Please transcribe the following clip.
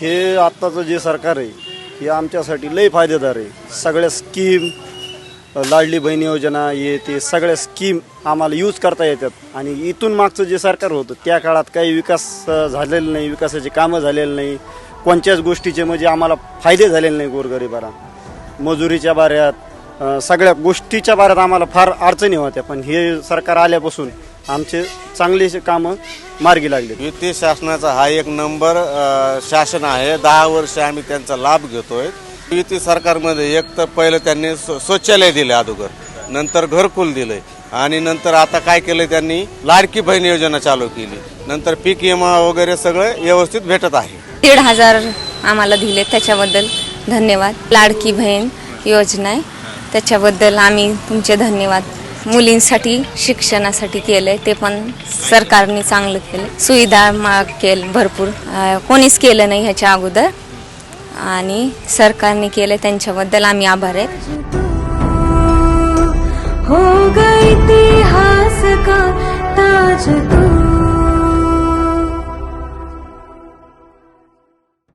हे आत्ताचं जे सरकार आहे हे आमच्यासाठी लई फायदेदार आहे. सगळ्या स्कीम लाडली बहीण योजना हे ते सगळ्या स्कीम आम्हाला यूज करता येतात. आणि इथून मागचं जे सरकार होतं त्या काळात काही विकास अ, झालेला नाही विकासाची कामं झालेलं नाही. कोणत्याच गोष्टीचे म्हणजे आम्हाला फायदे झालेले नाही गोरगरिबाला. मजुरीच्या बाऱ्यात सगळ्या गोष्टीच्या बाऱ्यात आम्हाला फार अडचणी होत्या. पण हे सरकार आल्यापासून आमचे चांगलेसे कामं मार्गी लागले. युती शासनाचा हा एक नंबर अ, शासन आहे. दहा वर्ष आम्ही त्यांचा लाभ घेतोय. युती सरकारमध्ये एक तर पहिलं त्यांनी स्व- शौचालय दिले अगोदर. नंतर घरकुल दिले. आणि नंतर आता काय केलं त्यांनी? लाडकी बहीण योजना चालू केली. नंतर पीक विमा वगैरे सगळं व्यवस्थित भेटत आहे. दीड हजार आम्हाला दिले त्याच्याबद्दल धन्यवाद. लाडकी बहीण योजना आहे. त्याच्याबद्दल आम्ही तुमचे धन्यवाद मुलींसाठी शिक्षणासाठी केलं ते पण सरकारने चांगलं केलं सुविधा माग केलं भरपूर. अं, कोणीच केलं नाही ह्याच्या अगोदर. आणि सरकारने केलं त्यांच्याबद्दल आम्ही आभार आहेत